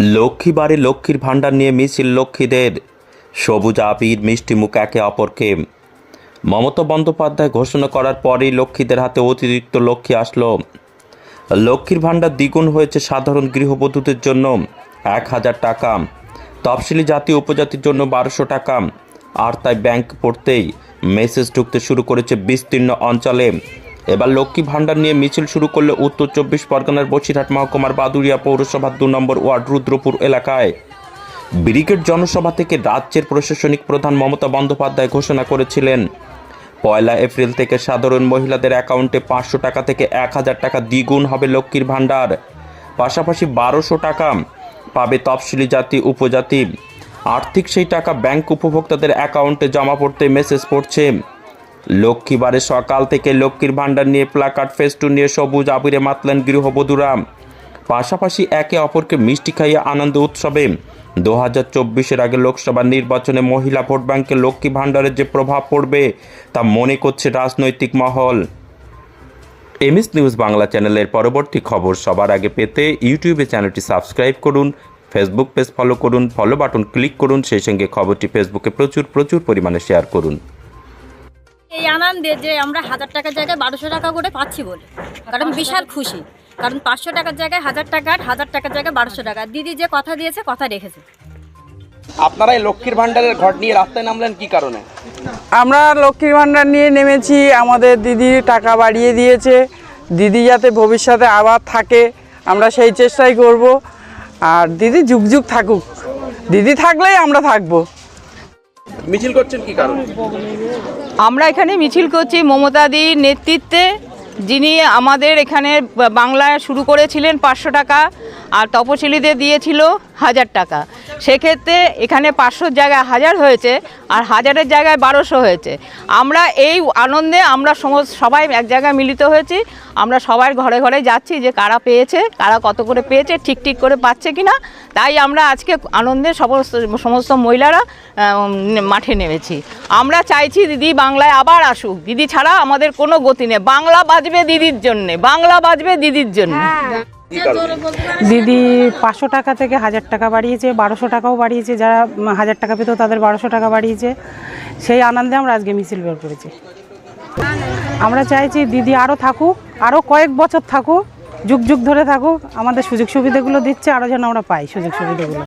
লক্ষ্মীবারে লক্ষ্মীর ভাণ্ডার নিয়ে মিছিল লক্ষ্মীদের। সবুজ, আবির, মিষ্টি মুখ একে অপরকে। মমতা বন্দ্যোপাধ্যায় ঘোষণা করার পরেই লক্ষ্মীদের হাতে অতিরিক্ত লক্ষ্মী আসলো। লক্ষ্মীর ভাণ্ডার দ্বিগুণ হয়েছে সাধারণ গৃহবধূদের জন্য। এক হাজার টাকা। তফসিলি জাতি উপজাতির জন্য বারোশো টাকা। আর তাই ব্যাংক পড়তেই মেসেজ ঢুকতে শুরু করেছে বিস্তীর্ণ অঞ্চলে। এবার লক্ষ্মী ভাণ্ডার নিয়ে মিছিল শুরু করলে উত্তর চব্বিশ পরগনার বসিরহাট মহকুমার বাদুরিয়া পৌরসভার দু নম্বর ওয়ার্ড রুদ্রপুর এলাকায়। ব্রিগেড জনসভা থেকে রাজ্যের প্রশাসনিক প্রধান মমতা বন্দ্যোপাধ্যায় ঘোষণা করেছিলেন। পয়লা এপ্রিল থেকে সাধারণ মহিলাদের অ্যাকাউন্টে পাঁচশো টাকা থেকে এক হাজার টাকা দ্বিগুণ হবে লক্ষ্মীর ভাণ্ডার। পাশাপাশি বারোশো টাকা পাবে তফসিলি জাতি, উপজাতি। আর্থিক সেই টাকা ব্যাংক উপভোক্তাদের অ্যাকাউন্টে জমা পড়তে মেসেজ পড়ছে। লক্ষ্মীবারে সকাল থেকে লক্ষ্মীর ভাণ্ডার নিয়ে প্লাকার্ড ফেস্টুন নিয়ে সবুজ আবিরে মাতলেন গৃহবধূরা। পাশাপাশি একে অপরকে মিষ্টি খাইয়ে আনন্দ উৎসবে। দু হাজার চব্বিশের আগে লোকসভা নির্বাচনে মহিলা ভোট ব্যাংকে লক্ষ্মী ভাণ্ডারের যে প্রভাব পড়বে, তা মনে করছে রাজনৈতিক মহল। এমএস নিউজ বাংলা চ্যানেলের পরবর্তী খবর সবার আগে পেতে ইউটিউবে চ্যানেলটি সাবস্ক্রাইব করুন, ফেসবুক পেজ ফলো করুন ফলো বাটন ক্লিক করুন, সেই সঙ্গে খবরটি ফেসবুকে প্রচুর প্রচুর পরিমাণে শেয়ার করুন। এই আনন্দে যে আমরা হাজার টাকার জায়গায় বারোশো টাকা করে পাচ্ছি বলে। কারণ বিশাল খুশি। কারণ পাঁচশো টাকার জায়গায় হাজার টাকার হাজার টাকার জায়গায় বারোশো টাকা। দিদি যে কথা দিয়েছে কথা রেখেছে। আপনারা এই লক্ষ্মীর ভান্ডারের ঘট নিয়ে রাস্তায় নামলেন কি কারণে? আমরা লক্ষ্মীর ভাণ্ডার নিয়ে নেমেছি আমাদের দিদি টাকা বাড়িয়ে দিয়েছে। দিদি যাতে ভবিষ্যতে আবার থাকে আমরা সেই চেষ্টাই করব। আর দিদি যুগ যুগ থাকুক। দিদি থাকলেই আমরা থাকব। মিছিল করছেন কি কারণ? আমরা এখানে মিছিল করছি মমতাদির নেতৃত্বে, যিনি আমাদের এখানে বাংলায় শুরু করেছিলেন পাঁচশো টাকা। আর তপশিলীদের দিয়েছিল হাজার টাকা। সেক্ষেত্রে এখানে পাঁচশোর জায়গায় হাজার হয়েছে আর হাজারের জায়গায় বারোশো হয়েছে। আমরা এই আনন্দে আমরা সমস্ত সবাই এক জায়গায় মিলিত হয়েছি। আমরা সবাই ঘরে ঘরে যাচ্ছি যে কারা পেয়েছে, কারা কত করে পেয়েছে, ঠিক ঠিক করে পাচ্ছে কিনা। তাই আমরা আজকে আনন্দে সমস্ত সমস্ত মহিলারা মাঠে নেমেছি। আমরা চাইছি দিদি বাংলায় আবার আসুক। দিদি ছাড়া আমাদের কোনো গতি নেই। বাংলা বাজবে দিদির জন্যে। বাংলা বাজবে দিদির জন্য। কি কারণে দিদি পাঁচশো টাকা থেকে হাজার টাকা বাড়িয়েছে, বারোশো টাকাও বাড়িয়েছে, যারা হাজার টাকা পেত তাদের বারোশো টাকা বাড়িয়েছে। সেই আনন্দে আমরা আজকে মিছিল বের করেছি। আমরা চাইছি দিদি আরও থাকুক আরও কয়েক বছর থাকুক, যুগ যুগ ধরে থাকুক, আমাদের সুযোগ সুবিধাগুলো দিচ্ছে আরও যেন আমরা পাই সুযোগ সুবিধাগুলো।